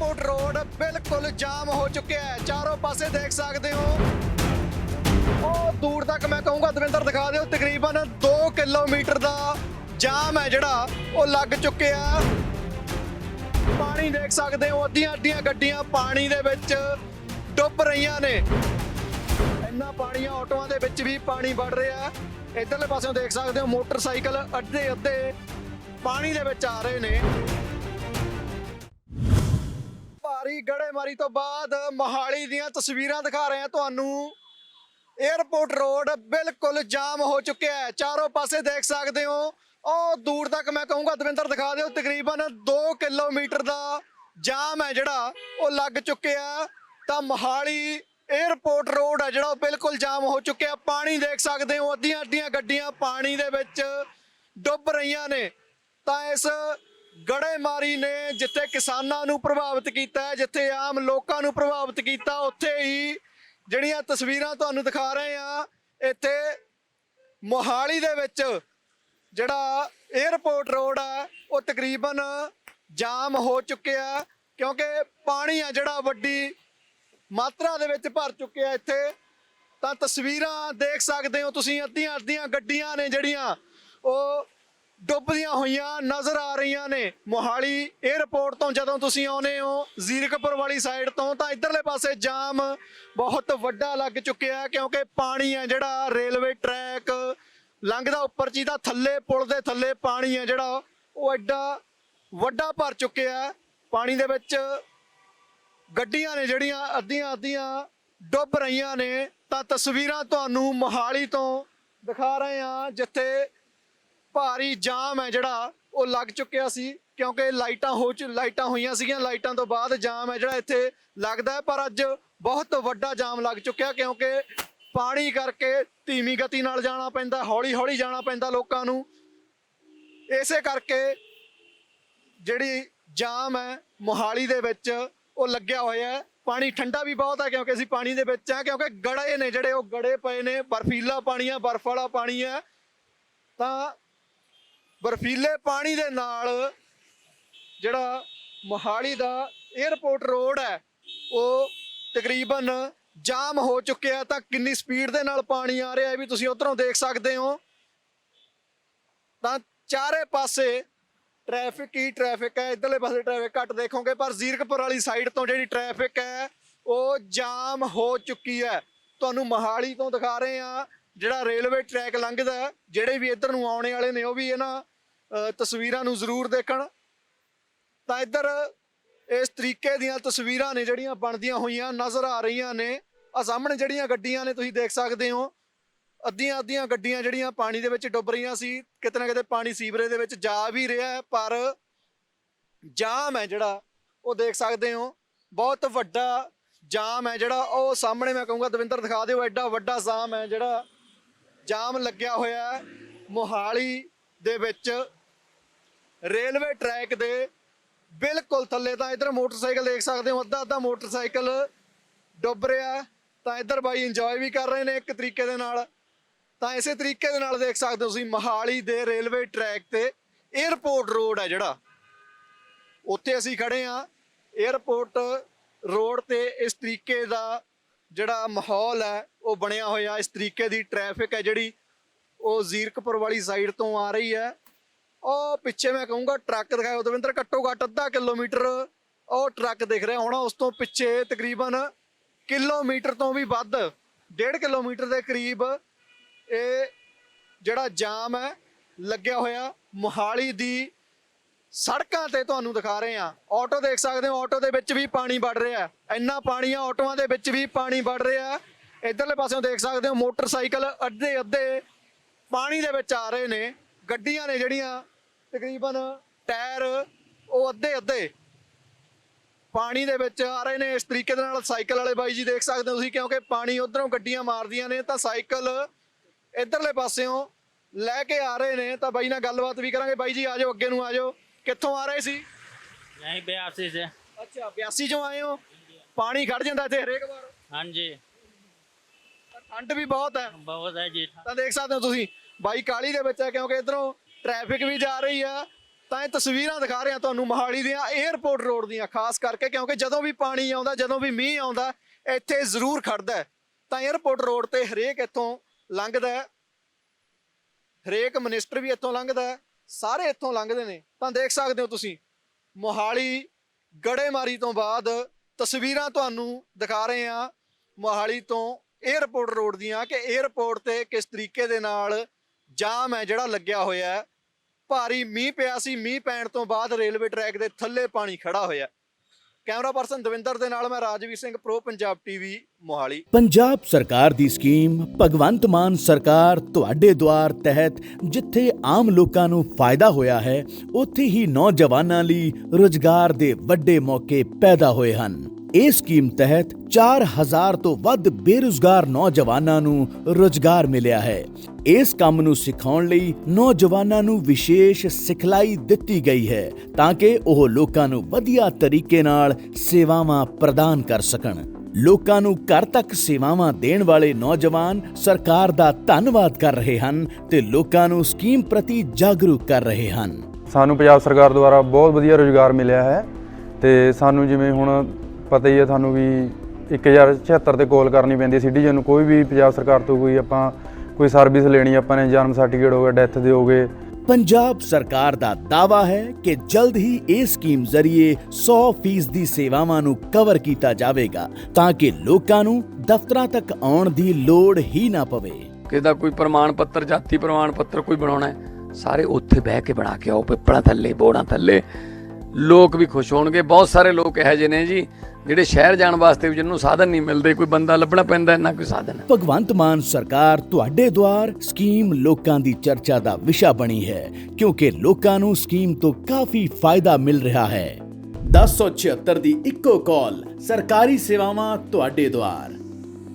Airport road ਬਿਲਕੁਲ ਜਾਮ ਹੋ ਚੁੱਕਿਆ ਹੈ। ਚਾਰੋਂ ਪਾਸੇ ਦੇਖ ਸਕਦੇ ਹੋ। ਉਹ ਦੂਰ ਤੱਕ ਮੈਂ ਕਹੂੰਗਾ, ਦਵਿੰਦਰ, ਦਿਖਾ ਦਿਓ। ਤਕਰੀਬਨ 2 ਕਿਲੋਮੀਟਰ ਦਾ ਜਾਮ ਹੈ ਜਿਹੜਾ, ਉਹ ਲੱਗ ਚੁੱਕਿਆ ਪਾਣੀ ਦੇਖ ਸਕਦੇ ਹੋ ਅੱਧੀਆਂ ਅੱਧੀਆਂ ਗੱਡੀਆਂ ਪਾਣੀ ਦੇ ਵਿੱਚ ਡੁੱਬ ਰਹੀਆਂ ਨੇ। ਇੰਨਾ ਪਾਣੀ ਆ, ਆਟੋਆਂ ਦੇ ਵਿੱਚ ਵੀ ਪਾਣੀ ਵੜ ਰਿਹਾ ਇਧਰਲੇ ਪਾਸਿਓਂ ਦੇਖ ਸਕਦੇ ਹੋ, ਮੋਟਰਸਾਈਕਲ ਅੱਧੇ ਅੱਧੇ ਪਾਣੀ ਦੇ ਵਿੱਚ ਆ ਰਹੇ ਨੇ। ਭਾਰੀ ਗੜੇਮਾਰੀ ਤੋਂ ਬਾਅਦ ਮੋਹਾਲੀ ਦੀਆਂ ਤਸਵੀਰਾਂ ਦਿਖਾ ਰਹੇ ਹਾਂ ਤੁਹਾਨੂੰ। 에어ਪੋਰਟ ਰੋਡ ਬਿਲਕੁਲ ਜਾਮ ਹੋ ਚੁੱਕਿਆ ਹੈ। ਚਾਰੋਂ ਪਾਸੇ ਦੇਖ ਸਕਦੇ ਹੋ। ਉਹ ਦੂਰ ਤੱਕ ਮੈਂ ਕਹੂੰਗਾ ਦਵਿੰਦਰ, ਦਿਖਾ ਦਿਓ। ਤਕਰੀਬਨ 2 ਕਿਲੋਮੀਟਰ ਦਾ ਜਾਮ ਹੈ ਜਿਹੜਾ, ਉਹ ਲੱਗ ਚੁੱਕਿਆ ਤਾਂ ਮੋਹਾਲੀ 에어ਪੋਰਟ ਰੋਡ ਹੈ ਜਿਹੜਾ, ਉਹ ਬਿਲਕੁਲ ਜਾਮ ਹੋ ਚੁੱਕਿਆ ਪਾਣੀ ਦੇਖ ਸਕਦੇ ਹੋ ਅੱਧੀਆਂ ਅੱਧੀਆਂ ਗੱਡੀਆਂ ਪਾਣੀ ਦੇ ਵਿੱਚ ਡੁੱਬ ਰਹੀਆਂ ਨੇ। ਤਾਂ ਇਸ ਗੜੇਮਾਰੀ ਨੇ, ਜਿੱਥੇ ਕਿਸਾਨਾਂ ਨੂੰ ਪ੍ਰਭਾਵਿਤ ਕੀਤਾ ਹੈ, ਜਿੱਥੇ ਆਮ ਲੋਕਾਂ ਨੂੰ ਪ੍ਰਭਾਵਿਤ ਕੀਤਾ, ਉੱਥੇ ਹੀ ਜਿਹੜੀਆਂ ਤਸਵੀਰਾਂ ਤੁਹਾਨੂੰ ਦਿਖਾ ਰਹੇ ਆ ਇੱਥੇ ਮੋਹਾਲੀ ਦੇ ਵਿੱਚ ਜਿਹੜਾ 에어ਪੋਰਟ ਰੋਡ ਆ, ਉਹ ਤਕਰੀਬਨ ਜਾਮ ਹੋ ਚੁੱਕਿਆ ਕਿਉਂਕਿ ਪਾਣੀ ਆ ਜਿਹੜਾ ਵੱਡੀ ਮਾਤਰਾ ਦੇ ਵਿੱਚ ਭਰ ਚੁੱਕਿਆ ਇੱਥੇ। ਤਾਂ ਤਸਵੀਰਾਂ ਦੇਖ ਸਕਦੇ ਹੋ ਤੁਸੀਂ ਅੱਧੀਆਂ ਅੱਧੀਆਂ ਗੱਡੀਆਂ ਨੇ ਜਿਹੜੀਆਂ, ਉਹ ਡੁੱਬਦੀਆਂ ਹੋਈਆਂ ਨਜ਼ਰ ਆ ਰਹੀਆਂ ਨੇ। ਮੋਹਾਲੀ 에ਅਰਪੋਰਟ ਤੋਂ ਜਦੋਂ ਤੁਸੀਂ ਆਉਨੇ ਹੋ, ਜ਼ੀਰਕਪੁਰ ਵਾਲੀ ਸਾਈਡ ਤੋਂ, ਤਾਂ ਇਧਰਲੇ ਪਾਸੇ ਜਾਮ ਬਹੁਤ ਵੱਡਾ ਲੱਗ ਚੁੱਕਿਆ ਕਿਉਂਕਿ ਪਾਣੀ ਹੈ ਜਿਹੜਾ ਰੇਲਵੇ ਟਰੈਕ ਲੰਘਦਾ ਉੱਪਰ ਜੀ ਦਾ ਥੱਲੇ ਪੁਲ ਦੇ ਥੱਲੇ ਪਾਣੀ ਹੈ ਜਿਹੜਾ, ਉਹ ਐਡਾ ਵੱਡਾ ਭਰ ਚੁੱਕਿਆ ਪਾਣੀ ਦੇ ਵਿੱਚ ਗੱਡੀਆਂ ਨੇ ਜਿਹੜੀਆਂ ਅੱਧੀਆਂ ਅੱਧੀਆਂ ਡੁੱਬ ਰਹੀਆਂ ਨੇ। ਤਾਂ ਤਸਵੀਰਾਂ ਤੁਹਾਨੂੰ ਮੋਹਾਲੀ ਤੋਂ ਦਿਖਾ ਰਹੇ ਹਾਂ, ਜਿੱਥੇ ਭਾਰੀ ਜਾਮ ਹੈ ਜਿਹੜਾ, ਉਹ ਲੱਗ ਚੁੱਕਿਆ ਸੀ ਕਿਉਂਕਿ ਲਾਈਟਾਂ ਹੋ ਚ, ਲਾਈਟਾਂ ਹੋਈਆਂ ਸੀਗੀਆਂ, ਲਾਈਟਾਂ ਤੋਂ ਬਾਅਦ ਜਾਮ ਹੈ ਜਿਹੜਾ ਇੱਥੇ ਲੱਗਦਾ ਹੈ, ਪਰ ਅੱਜ ਬਹੁਤ ਵੱਡਾ ਜਾਮ ਲੱਗ ਚੁੱਕਿਆ ਕਿਉਂਕਿ ਪਾਣੀ ਕਰਕੇ ਧੀਮੀ ਗਤੀ ਨਾਲ ਜਾਣਾ ਪੈਂਦਾ ਹੌਲੀ ਹੌਲੀ ਜਾਣਾ ਪੈਂਦਾ ਲੋਕਾਂ ਨੂੰ। ਇਸੇ ਕਰਕੇ ਜਿਹੜੀ ਜਾਮ ਹੈ, ਮੋਹਾਲੀ ਦੇ ਵਿੱਚ ਉਹ ਲੱਗਿਆ ਹੋਇਆ ਹੈ। ਪਾਣੀ ਠੰਡਾ ਵੀ ਬਹੁਤ ਹੈ ਕਿਉਂਕਿ ਅਸੀਂ ਪਾਣੀ ਦੇ ਵਿੱਚ ਆ ਕਿਉਂਕਿ ਗੜੇ ਨੇ ਜਿਹੜੇ, ਉਹ ਗੜੇ ਪਏ ਨੇ, ਬਰਫੀਲਾ ਪਾਣੀ ਆ ਬਰਫ਼ ਵਾਲਾ ਪਾਣੀ ਹੈ। ਤਾਂ ਬਰਫੀਲੇ ਪਾਣੀ ਦੇ ਨਾਲ ਜਿਹੜਾ ਮੋਹਾਲੀ ਦਾ 에어ਪੋਰਟ ਰੋਡ ਹੈ, ਉਹ ਤਕਰੀਬਨ ਜਾਮ ਹੋ ਚੁੱਕਿਆ ਤਾਂ ਕਿੰਨੀ ਸਪੀਡ ਦੇ ਨਾਲ ਪਾਣੀ ਆ ਰਿਹਾ ਹੈ ਵੀ ਤੁਸੀਂ ਉਧਰੋਂ ਦੇਖ ਸਕਦੇ ਹੋ। ਤਾਂ ਚਾਰੇ ਪਾਸੇ ਟ੍ਰੈਫਿਕ ਹੀ ਟ੍ਰੈਫਿਕ ਹੈ। ਇਧਰਲੇ ਪਾਸੇ ਟ੍ਰੈਫਿਕ ਘੱਟ ਦੇਖੋਗੇ, ਪਰ ਜ਼ੀਰਕਪੁਰ ਵਾਲੀ ਸਾਈਡ ਤੋਂ ਜਿਹੜੀ ਟ੍ਰੈਫਿਕ ਹੈ, ਉਹ ਜਾਮ ਹੋ ਚੁੱਕੀ ਹੈ। ਤੁਹਾਨੂੰ ਮੋਹਾਲੀ ਤੋਂ ਦਿਖਾ ਰਹੇ ਆ ਜਿਹੜਾ ਰੇਲਵੇ ਟਰੈਕ ਲੰਘਦਾ ਜਿਹੜੇ ਵੀ ਇੱਧਰ ਨੂੰ ਆਉਣੇ ਵਾਲੇ ਨੇ, ਉਹ ਵੀ ਇਹਨਾਂ ਤਸਵੀਰਾਂ ਨੂੰ ਜ਼ਰੂਰ ਦੇਖਣ। ਤਾਂ ਇੱਧਰ ਇਸ ਤਰੀਕੇ ਦੀਆਂ ਤਸਵੀਰਾਂ ਨੇ ਜਿਹੜੀਆਂ ਬਣਦੀਆਂ ਹੋਈਆਂ, ਨਜ਼ਰ ਆ ਰਹੀਆਂ ਨੇ। ਆ ਸਾਹਮਣੇ ਜਿਹੜੀਆਂ ਗੱਡੀਆਂ ਨੇ, ਤੁਸੀਂ ਦੇਖ ਸਕਦੇ ਹੋ। ਅੱਧੀਆਂ ਅੱਧੀਆਂ ਗੱਡੀਆਂ ਜਿਹੜੀਆਂ ਪਾਣੀ ਦੇ ਵਿੱਚ ਡੁੱਬ ਰਹੀਆਂ ਸੀ, ਕਿਤੇ ਨਾ ਕਿਤੇ ਪਾਣੀ ਸੀਵਰੇਜ ਦੇ ਵਿੱਚ ਜਾ ਵੀ ਰਿਹਾ ਪਰ ਜਾਮ ਹੈ ਜਿਹੜਾ, ਉਹ ਦੇਖ ਸਕਦੇ ਹੋ। ਬਹੁਤ ਵੱਡਾ ਜਾਮ ਹੈ ਜਿਹੜਾ, ਉਹ ਸਾਹਮਣੇ ਮੈਂ ਕਹੂੰਗਾ, ਦਵਿੰਦਰ ਦਿਖਾ ਦਿਓ, ਐਡਾ ਵੱਡਾ ਜਾਮ ਹੈ ਜਿਹੜਾ। ਜਾਮ ਲੱਗਿਆ ਹੋਇਆ ਹੈ ਮੋਹਾਲੀ ਦੇ ਵਿੱਚ। ਰੇਲਵੇ ਟਰੈਕ ਦੇ ਬਿਲਕੁਲ ਥੱਲੇ ਤਾਂ ਇਧਰ ਮੋਟਰਸਾਈਕਲ ਦੇਖ ਸਕਦੇ ਹੋ ਅੱਧਾ ਅੱਧਾ ਮੋਟਰਸਾਈਕਲ ਡੁੱਬ ਰਿਹਾ ਤਾਂ ਇਧਰ ਬਾਈ ਇੰਜੋਏ ਵੀ ਕਰ ਰਹੇ ਨੇ ਇੱਕ ਤਰੀਕੇ ਦੇ ਨਾਲ। ਤਾਂ ਇਸੇ ਤਰੀਕੇ ਦੇ ਨਾਲ ਦੇਖ ਸਕਦੇ ਹੋ ਤੁਸੀਂ ਮੋਹਾਲੀ ਦੇ ਰੇਲਵੇ ਟਰੈਕ ਤੇ 에어ਪੋਰਟ ਰੋਡ ਹੈ ਜਿਹੜਾ। ਉੱਥੇ ਅਸੀਂ ਖੜੇ ਆ 에어ਪੋਰਟ ਰੋਡ ਤੇ ਇਸ ਤਰੀਕੇ ਦਾ ਜਿਹੜਾ ਮਾਹੌਲ ਹੈ, ਉਹ ਬਣਿਆ ਹੋਇਆ, ਇਸ ਤਰੀਕੇ ਦੀ ਟ੍ਰੈਫਿਕ ਹੈ ਜਿਹੜੀ, ਉਹ ਜ਼ੀਰਕਪੁਰ ਵਾਲੀ ਸਾਈਡ ਤੋਂ ਆ ਰਹੀ ਹੈ। ਉਹ ਪਿੱਛੇ ਮੈਂ ਕਹੂੰਗਾ, ਟਰੱਕ ਦਿਖਾਓ ਦਵਿੰਦਰ, ਘੱਟੋ ਘੱਟ ਅੱਧਾ ਕਿਲੋਮੀਟਰ ਉਹ ਟਰੱਕ ਦਿਖ ਰਿਹਾ ਹੋਣਾ, ਉਸ ਤੋਂ ਪਿੱਛੇ ਤਕਰੀਬਨ ਕਿਲੋਮੀਟਰ ਤੋਂ ਵੀ ਵੱਧ 1.5 ਕਿਲੋਮੀਟਰ ਦੇ ਕਰੀਬ ਇਹ ਜਿਹੜਾ ਜਾਮ ਹੈ, ਲੱਗਿਆ ਹੋਇਆ, ਮੋਹਾਲੀ ਦੀ ਸੜਕਾਂ ਤੇ ਤੁਹਾਨੂੰ ਦਿਖਾ ਰਹੇ ਆ ਆਟੋ ਦੇਖ ਸਕਦੇ ਹੋ, ਆਟੋ ਦੇ ਵਿੱਚ ਵੀ ਪਾਣੀ ਵੜ ਰਿਹਾ ਇੰਨਾ ਪਾਣੀ ਆ, ਆਟੋਆਂ ਦੇ ਵਿੱਚ ਵੀ ਪਾਣੀ ਵੜ ਰਿਹਾ ਹੈ। ਇਧਰਲੇ ਪਾਸਿਓਂ ਦੇਖ ਸਕਦੇ ਹੋ, ਮੋਟਰਸਾਈਕਲ ਅੱਧੇ ਅੱਧੇ ਪਾਣੀ ਦੇ ਵਿੱਚ ਆ ਰਹੇ ਨੇ। ਗੱਡੀਆਂ ਨੇ ਜਿਹੜੀਆਂ ਤਕਰੀਬਨ ਟਾਇਰ, ਉਹ ਅੱਧੇ ਅੱਧੇ ਪਾਣੀ ਦੇ ਵਿੱਚ ਆ ਰਹੇ ਨੇ। ਇਸ ਤਰੀਕੇ ਦੇ ਨਾਲ ਸਾਈਕਲ ਵਾਲੇ ਬਾਈ ਜੀ ਦੇਖ ਸਕਦੇ ਹੋ ਤੁਸੀਂ, ਕਿਉਂਕਿ ਪਾਣੀ ਉਧਰੋਂ ਗੱਡੀਆਂ ਮਾਰਦੀਆਂ ਨੇ, ਤਾਂ ਸਾਈਕਲ ਇਧਰਲੇ ਪਾਸਿਓਂ ਲੈ ਕੇ ਆ ਰਹੇ ਨੇ। ਤਾਂ ਬਾਈ ਨਾਲ ਗੱਲਬਾਤ ਵੀ ਕਰਾਂਗੇ। ਬਾਈ ਜੀ, ਆ ਜਾਓ, ਅੱਗੇ ਨੂੰ ਆ ਜਾਓ। ਕਿੱਥੋਂ ਆ ਰਹੇ ਸੀ? यहीं बयासी से ਅੱਛਾ 82 ਚੋਂ ਆਏ ਹੋ? ਪਾਣੀ ਖੜ ਜਾਂਦਾ ਇੱਥੇ ਹਰੇਕ ਵਾਰ। हाँ ਪਰ ਠੰਡ ਵੀ ਬਹੁਤ ਹੈ। बहुत है जी ਤਾਂ ਦੇਖ ਸਕਦੇ ਹੋ ਤੁਸੀਂ ਬਾਈ ਕਾਲੀ ਦੇ ਵਿੱਚ ਹੈ ਕਿਉਂਕਿ ਇਧਰੋਂ ਟ੍ਰੈਫਿਕ ਵੀ ਜਾ ਰਹੀ ਆ ਤਾਂ ਇਹ ਤਸਵੀਰਾਂ ਦਿਖਾ ਰਹੇ ਹਾਂ ਤੁਹਾਨੂੰ ਮੋਹਾਲੀ ਦੀਆਂ 에어ਪੋਰਟ ਰੋਡ ਦੀਆਂ ਖਾਸ ਕਰਕੇ ਕਿਉਂਕਿ ਜਦੋਂ ਵੀ ਪਾਣੀ ਆਉਂਦਾ ਜਦੋਂ ਵੀ ਮੀਂਹ ਆਉਂਦਾ ਇੱਥੇ ਜ਼ਰੂਰ ਖੜਦਾ ਹੈ। ਤਾਂ ਏਅਰਪੋਰਟ ਰੋਡ ਤੇ ਹਰੇਕ ਇੱਥੋਂ ਲੰਘਦਾ ਹੈ। ਹਰੇਕ ਮਿਨਿਸਟਰ ਵੀ ਇੱਥੋਂ ਲੰਘਦਾ ਹੈ। ਸਾਰੇ ਇੱਥੋਂ ਲੰਘਦੇ ਨੇ। ਤਾਂ ਦੇਖ ਸਕਦੇ ਹੋ ਤੁਸੀਂ, ਮੋਹਾਲੀ ਗੜੇਮਾਰੀ ਤੋਂ ਬਾਅਦ ਤਸਵੀਰਾਂ ਤੁਹਾਨੂੰ ਦਿਖਾ ਰਹੇ ਹਾਂ। ਮੋਹਾਲੀ ਤੋਂ 에ਅਰਪੋਰਟ ਰੋਡ ਦੀਆਂ ਕਿ 에ਅਰਪੋਰਟ ਤੇ ਕਿਸ ਤਰੀਕੇ ਦੇ ਨਾਲ ਜਾਮ ਹੈ, ਜਿਹੜਾ ਲੱਗਿਆ ਹੋਇਆ ਹੈ। ਭਾਰੀ ਮੀਂਹ ਪਿਆ ਸੀ, ਮੀਂਹ ਪੈਣ ਤੋਂ ਬਾਅਦ ਰੇਲਵੇ ਟਰੈਕ ਦੇ ਥੱਲੇ ਪਾਣੀ ਖੜਾ ਹੋਇਆ ਕੈਮਰਾ ਪਰਸਨ ਦਵਿੰਦਰ ਦੇ ਨਾਲ ਮੈਂ ਰਾਜਵੀਰ ਸਿੰਘ ਪ੍ਰੋ ਪੰਜਾਬ ਟੀਵੀ ਮੋਹਾਲੀ। ਪੰਜਾਬ ਸਰਕਾਰ ਦੀ ਸਕੀਮ, ਭਗਵੰਤ ਮਾਨ ਸਰਕਾਰ ਤੁਹਾਡੇ ਦੁਆਰ ਤਹਿਤ ਜਿੱਥੇ ਆਮ ਲੋਕਾਂ ਨੂੰ ਫਾਇਦਾ ਹੋਇਆ ਹੈ, ਉੱਥੇ ਹੀ ਨੌਜਵਾਨਾਂ ਲਈ ਰੁਜ਼ਗਾਰ ਦੇ ਵੱਡੇ ਮੌਕੇ ਪੈਦਾ ਹੋਏ ਹਨ। ਇਸ ਸਕੀਮ ਤਹਿਤ 4000 ਤੋਂ ਵੱਧ ਬੇਰੁਜ਼ਗਾਰ ਨੌਜਵਾਨਾਂ ਨੂੰ ਰੁਜ਼ਗਾਰ ਮਿਲਿਆ ਹੈ। ਇਸ ਕੰਮ ਨੂੰ ਸਿਖਾਉਣ ਲਈ ਨੌਜਵਾਨਾਂ ਨੂੰ ਵਿਸ਼ੇਸ਼ ਸਿਖਲਾਈ ਦਿੱਤੀ ਗਈ ਹੈ ਤਾਂ ਕਿ ਉਹ ਲੋਕਾਂ ਨੂੰ ਵਧੀਆ ਤਰੀਕੇ ਨਾਲ ਸੇਵਾਵਾਂ ਪ੍ਰਦਾਨ ਕਰ ਸਕਣ। ਲੋਕਾਂ ਨੂੰ ਘਰ ਤੱਕ ਸੇਵਾਵਾਂ ਦੇਣ ਵਾਲੇ ਨੌਜਵਾਨ ਸਰਕਾਰ ਦਾ ਧੰਨਵਾਦ ਕਰ ਰਹੇ ਹਨ ਤੇ ਲੋਕਾਂ ਨੂੰ ਸਕੀਮ ਪ੍ਰਤੀ ਜਾਗਰੂਕ ਕਰ ਰਹੇ ਹਨ। ਸਾਨੂੰ ਪੰਜਾਬ ਸਰਕਾਰ ਦੁਆਰਾ ਬਹੁਤ ਵਧੀਆ ਰੁਜ਼ਗਾਰ ਮਿਲਿਆ ਹੈ ਤੇ ਸਾਨੂੰ ਜਿਵੇਂ ਹੁਣ ਪਤਾ ਹੀ ਹੈ ਤੁਹਾਨੂੰ ਵੀ 1076 ਤੇ ਕਾਲ ਕਰਨੀ ਪੈਂਦੀ ਹੈ ਸਿਟੀਜ਼ਨ ਨੂੰ। ਕੋਈ ਵੀ ਪੰਜਾਬ ਸਰਕਾਰ ਤੋਂ ਕੋਈ ਆਪਾਂ ਕੋਈ ਸਰਵਿਸ ਲੈਣੀ ਆਪਾਂ ਨੇ ਜਨਮ ਸਰਟੀਫਿਕੇਟ ਹੋ ਗਿਆ ਡੈਥ ਦੇ ਹੋ ਗਏ। ਪੰਜਾਬ ਸਰਕਾਰ ਦਾ ਦਾਵਾ ਹੈ ਕਿ ਜਲਦ ਹੀ ਇਸ ਸਕੀਮ ਜ਼ਰੀਏ 100% ਦੀ ਸੇਵਾਵਾਂ ਨੂੰ ਕਵਰ ਕੀਤਾ ਜਾਵੇਗਾ ਤਾਂ ਕਿ ਲੋਕਾਂ ਨੂੰ ਦਫ਼ਤਰਾਂ ਤੱਕ ਆਉਣ ਦੀ ਲੋੜ ਹੀ ਨਾ ਪਵੇ। ਕਿਸੇ ਦਾ ਕੋਈ ਪ੍ਰਮਾਣ ਪੱਤਰ ਜਾਤੀ ਪ੍ਰਮਾਣ ਪੱਤਰ ਕੋਈ ਬਣਾਉਣਾ ਹੈ ਸਾਰੇ ਉੱਥੇ ਬਹਿ ਕੇ ਬਣਾ ਕੇ ਆਓ ਪਿੱਪਲਾਂ ਥੱਲੇ ਬੋੜਾਂ ਥੱਲੇ। ਲੋਕ ਵੀ ਖੁਸ਼ ਹੋਣਗੇ। ਬਹੁਤ ਸਾਰੇ ਲੋਕ ਇਹੋ ਜਿਹੇ ਨੇ ਜੀ, ਜਿਹੜੇ ਸ਼ਹਿਰ ਜਾਣ ਵਾਸਤੇ ਵੀ ਜਿਹਨੂੰ ਸਾਧਨ ਨਹੀਂ ਮਿਲਦੇ, ਕੋਈ ਬੰਦਾ ਲੱਭਣਾ ਪੈਂਦਾ ਨਾ ਕੋਈ ਸਾਧਨ ਭਗਵੰਤ ਮਾਨ ਸਰਕਾਰ ਤੁਹਾਡੇ ਦੁਆਰ ਸਕੀਮ ਲੋਕਾਂ ਦੀ ਚਰਚਾ ਦਾ ਵਿਸ਼ਾ ਬਣੀ ਹੈ, ਕਿਉਂਕਿ ਲੋਕਾਂ ਨੂੰ ਸਕੀਮ ਤੋਂ ਕਾਫੀ ਫਾਇਦਾ ਮਿਲ ਰਿਹਾ ਹੈ। 1076 ਦੀ ਇੱਕੋ ਕਾਲ, ਸਰਕਾਰੀ ਸੇਵਾਵਾਂ ਤੁਹਾਡੇ ਦੁਆਰ।